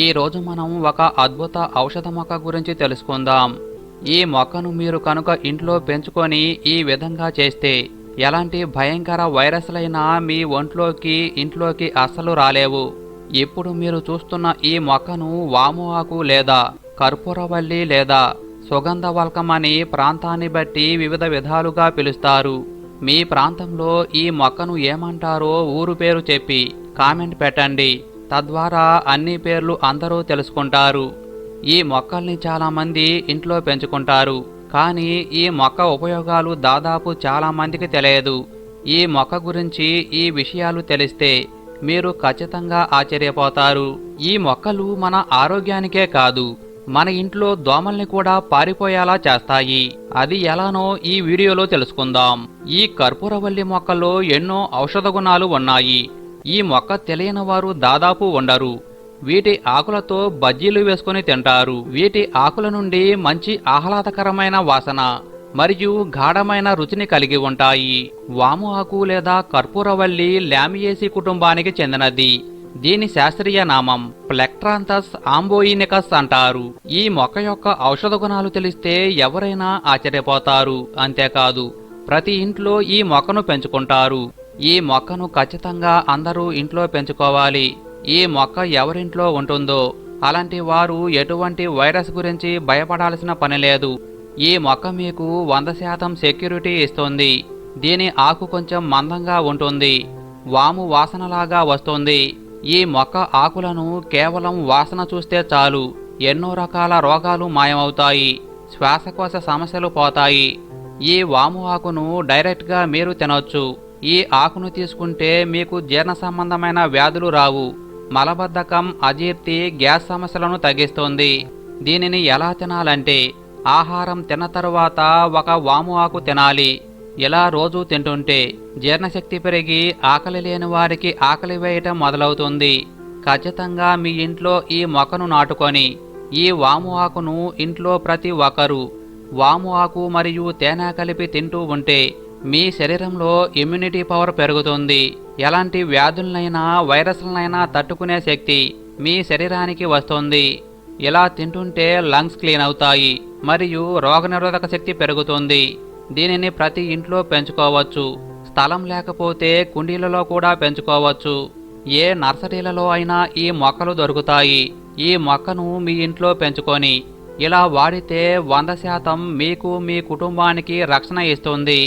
ఈ రోజు మనం ఒక అద్భుత ఔషధ మొక్క గురించి తెలుసుకుందాం. ఈ మొక్కను మీరు కనుక ఇంట్లో పెంచుకొని ఈ విధంగా చేస్తే ఎలాంటి భయంకర వైరస్లైనా మీ ఒంట్లోకి ఇంట్లోకి అస్సలు రాలేవు. ఇప్పుడు మీరు చూస్తున్న ఈ మొక్కను వాము ఆకు లేదా కర్పూరవల్లి లేదా సుగంధవల్కం అనే ప్రాంతాన్ని బట్టి వివిధ విధాలుగా పిలుస్తారు. మీ ప్రాంతంలో ఈ మొక్కను ఏమంటారో ఊరు పేరు చెప్పి కామెంట్ పెట్టండి. తద్వారా అన్ని పేర్లు అందరూ తెలుసుకుంటారు. ఈ మొక్కల్ని చాలామంది ఇంట్లో పెంచుకుంటారు. కానీ ఈ మొక్క ఉపయోగాలు దాదాపు చాలామందికి తెలియదు. ఈ మొక్క గురించి ఈ విషయాలు తెలిస్తే మీరు ఖచ్చితంగా ఆశ్చర్యపోతారు. ఈ మొక్కలు మన ఆరోగ్యానికే కాదు మన ఇంట్లో దోమల్ని కూడా పారిపోయేలా చేస్తాయి. అది ఎలానో ఈ వీడియోలో తెలుసుకుందాం. ఈ కర్పూరవల్లి మొక్కలో ఎన్నో ఔషధ గుణాలు ఉన్నాయి. ఈ మొక్క తెలియని వారు దాదాపు ఉండరు. వీటి ఆకులతో బజ్జీలు వేసుకొని తింటారు. వీటి ఆకుల నుండి మంచి ఆహ్లాదకరమైన వాసన మరియు గాఢమైన రుచిని కలిగి ఉంటాయి. వాము ఆకు లేదా కర్పూరవల్లి లామియేసి కుటుంబానికి చెందినది. దీని శాస్త్రీయ నామం ప్లెక్ట్రాంతస్ ఆంబోయినికస్ అంటారు. ఈ మొక్క యొక్క ఔషధ గుణాలు తెలిస్తే ఎవరైనా ఆశ్చర్యపోతారు. అంతేకాదు ప్రతి ఇంట్లో ఈ మొక్కను పెంచుకుంటారు. ఈ మొక్కను ఖచ్చితంగా అందరూ ఇంట్లో పెంచుకోవాలి. ఈ మొక్క ఎవరింట్లో ఉంటుందో అలాంటి వారు ఎటువంటి వైరస్ గురించి భయపడాల్సిన పని లేదు. ఈ మొక్క మీకు వంద శాతం సెక్యూరిటీ ఇస్తుంది. దీని ఆకు కొంచెం మందంగా ఉంటుంది. వాము వాసనలాగా వస్తుంది. ఈ మొక్క ఆకులను కేవలం వాసన చూస్తే చాలు. ఎన్నో రకాల రోగాలు మాయమవుతాయి. శ్వాసకోశ సమస్యలు పోతాయి. ఈ వాము ఆకును డైరెక్ట్గా మీరు తినొచ్చు. ఈ ఆకును తీసుకుంటే మీకు జీర్ణ సంబంధమైన వ్యాధులు రావు. మలబద్ధకం అజీర్తి గ్యాస్ సమస్యలను తగ్గిస్తుంది. దీనిని ఎలా తినాలంటే ఆహారం తిన్న తరువాత ఒక వాము ఆకు తినాలి. ఇలా రోజు తింటుంటే జీర్ణశక్తి పెరిగి ఆకలి లేని వారికి ఆకలి వేయటం మొదలవుతుంది. ఖచ్చితంగా మీ ఇంట్లో ఈ మొక్కను నాటుకొని ఈ వాము ఆకును ఇంట్లో ప్రతి ఒక్కరు వాము ఆకు మరియు తేనె కలిపి తింటూ ఉంటే మీ శరీరంలో ఇమ్యూనిటీ పవర్ పెరుగుతుంది. ఎలాంటి వ్యాధులనైనా వైరస్లనైనా తట్టుకునే శక్తి మీ శరీరానికి వస్తుంది. ఇలా తింటుంటే లంగ్స్ క్లీన్ అవుతాయి మరియు రోగనిరోధక శక్తి పెరుగుతుంది. దీనిని ప్రతి ఇంట్లో పెంచుకోవచ్చు. స్థలం లేకపోతే కుండీలలో కూడా పెంచుకోవచ్చు. ఏ నర్సరీలలో అయినా ఈ మొక్కలు దొరుకుతాయి. ఈ మొక్కను మీ ఇంట్లో పెంచుకొని ఇలా వాడితే వంద శాతం మీకు మీ కుటుంబానికి రక్షణ ఇస్తుంది.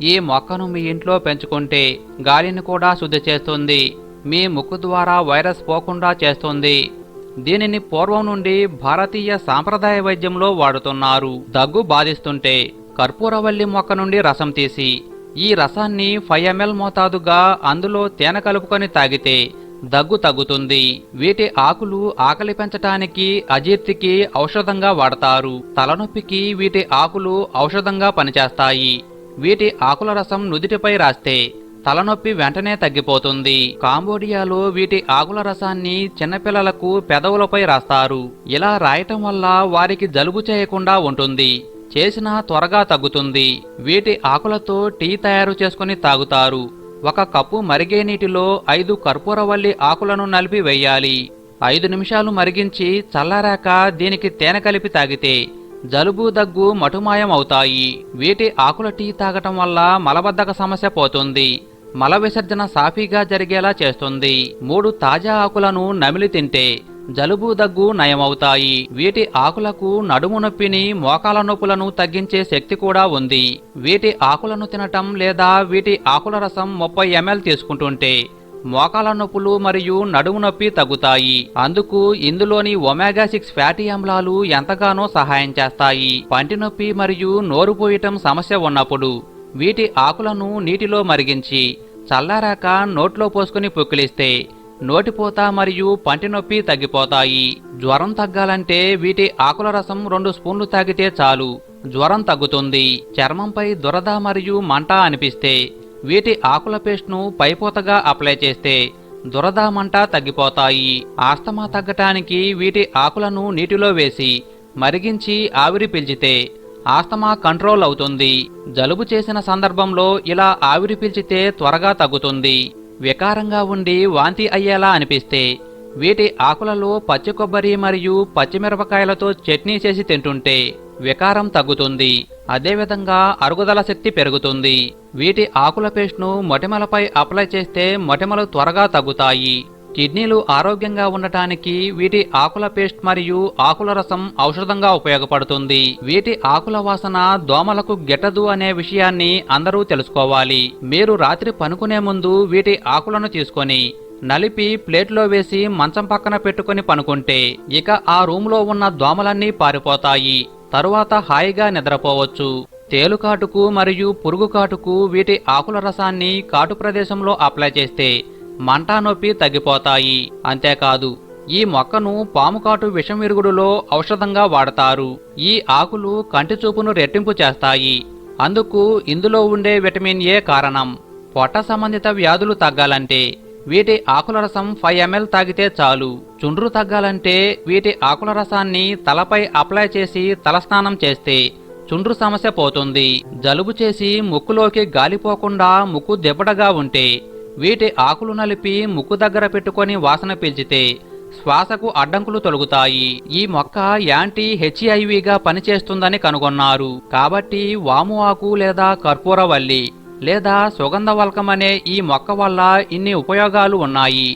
ఈ మొక్కను మీ ఇంట్లో పెంచుకుంటే గాలిని కూడా శుద్ధి చేస్తుంది. మీ ముక్కు ద్వారా వైరస్ పోకుండా చేస్తుంది. దీనిని పూర్వం నుండి భారతీయ సాంప్రదాయ వైద్యంలో వాడుతున్నారు. దగ్గు బాధిస్తుంటే కర్పూరవల్లి మొక్క నుండి రసం తీసి ఈ రసాన్ని ఫైవ్ ఎంఎల్ మోతాదుగా అందులో తేనె కలుపుకొని తాగితే దగ్గు తగ్గుతుంది. వీటి ఆకులు ఆకలి పెంచటానికి అజీర్తికి ఔషధంగా వాడతారు. తలనొప్పికి వీటి ఆకులు ఔషధంగా పనిచేస్తాయి. వీటి ఆకుల రసం నుదిటిపై రాస్తే తలనొప్పి వెంటనే తగ్గిపోతుంది. కాంబోడియాలో వీటి ఆకుల రసాన్ని చిన్నపిల్లలకు పెదవులపై రాస్తారు. ఇలా రాయటం వల్ల వారికి జలుబు చేయకుండా ఉంటుంది. చేసినా త్వరగా తగ్గుతుంది. వీటి ఆకులతో టీ తయారు చేసుకుని తాగుతారు. ఒక కప్పు మరిగే నీటిలో ఐదు కర్పూరవల్లి ఆకులను నలిపి వేయాలి. ఐదు నిమిషాలు మరిగించి చల్లారాక దీనికి తేనె కలిపి తాగితే జలుబు దగ్గు మటుమాయం అవుతాయి వీటి ఆకుల టీ తాగటం వల్ల మలబద్ధక సమస్య పోతుంది. మల విసర్జన సాఫీగా జరిగేలా చేస్తుంది. మూడు తాజా ఆకులను నమిలి తింటే జలుబు దగ్గు నయమవుతాయి. వీటి ఆకులకు నడుము నొప్పిని మోకాల నొప్పులను తగ్గించే శక్తి కూడా ఉంది. వీటి ఆకులను తినటం లేదా వీటి ఆకుల రసం ముప్పై ఎంఎల్ తీసుకుంటుంటే మోకాల నొప్పులు మరియు నడుము నొప్పి తగ్గుతాయి. అందుకు ఇందులోని ఒమేగా సిక్స్ ఫ్యాటీ అమ్లాలు ఎంతగానో సహాయం చేస్తాయి. పంటి నొప్పి మరియు నోరు పోయటం సమస్య ఉన్నప్పుడు వీటి ఆకులను నీటిలో మరిగించి చల్లారాక నోట్లో పోసుకుని పుక్కిలిస్తే నోటిపోత మరియు పంటి నొప్పి తగ్గిపోతాయి. జ్వరం తగ్గాలంటే వీటి ఆకుల రసం రెండు స్పూన్లు తాగితే చాలు. జ్వరం తగ్గుతుంది. చర్మంపై దురద మరియు మంట అనిపిస్తే వీటి ఆకుల పేస్ట్ను పైపోతగా అప్లై చేస్తే దురదామంటా తగ్గిపోతాయి. ఆస్తమా తగ్గటానికి వీటి ఆకులను నీటిలో వేసి మరిగించి ఆవిరి పీల్చితే ఆస్తమా కంట్రోల్ అవుతుంది. జలుబు చేసిన సందర్భంలో ఇలా ఆవిరి పీల్చితే త్వరగా తగ్గుతుంది. వికారంగా ఉండి వాంతి అయ్యేలా అనిపిస్తే వీటి ఆకులలో పచ్చి కొబ్బరి మరియు పచ్చిమిరపకాయలతో చట్నీ చేసి తింటుంటే వికారం తగ్గుతుంది. అదేవిధంగా అరుగుదల శక్తి పెరుగుతుంది. వీటి ఆకుల పేస్ట్ను మొటిమలపై అప్లై చేస్తే మొటిమలు త్వరగా తగ్గుతాయి. కిడ్నీలు ఆరోగ్యంగా ఉండటానికి వీటి ఆకుల పేస్ట్ మరియు ఆకుల రసం ఔషధంగా ఉపయోగపడుతుంది. వీటి ఆకుల వాసన దోమలకు గిట్టదు అనే విషయాన్ని అందరూ తెలుసుకోవాలి. మీరు రాత్రి పనుకునే ముందు వీటి ఆకులను తీసుకొని నలిపి ప్లేట్లో వేసి మంచం పక్కన పెట్టుకొని పనుకుంటే ఇక ఆ రూమ్లో ఉన్న దోమలన్నీ పారిపోతాయి. తరువాత హాయిగా నిద్రపోవచ్చు. తేలుకాటుకు మరియు పురుగు కాటుకు వీటి ఆకుల రసాన్ని కాటు ప్రదేశంలో అప్లై చేస్తే మంట నొప్పి తగ్గిపోతాయి. అంతేకాదు ఈ మొక్కను పాముకాటు విషం విరుగుడులో ఔషధంగా వాడతారు. ఈ ఆకులు కంటి చూపును రెట్టింపు చేస్తాయి. అందుకు ఇందులో ఉండే విటమిన్ ఏ కారణం పొట్ట సంబంధిత వ్యాధులు తగ్గాలంటే వీటి ఆకుల రసం ఫైవ్ ఎంఎల్ తాగితే చాలు. చుండ్రు తగ్గాలంటే వీటి ఆకుల రసాన్ని తలపై అప్లై చేసి తలస్నానం చేస్తే చుండ్రు సమస్య పోతుంది. జలుబు చేసి ముక్కులోకి గాలిపోకుండా ముక్కు దెబ్బడగా ఉంటే వీటి ఆకులు నలిపి ముక్కు దగ్గర పెట్టుకొని వాసన పీల్చితే శ్వాసకు అడ్డంకులు తొలగుతాయి. ఈ మొక్క యాంటీ హెచ్ఐవిగా పనిచేస్తుందని కనుగొన్నారు. కాబట్టి వాము ఆకు లేదా కర్పూరవల్లి లేదా సుగంధవల్కం అనే ఈ మొక్క వల్ల ఇన్ని ఉపయోగాలు ఉన్నాయి.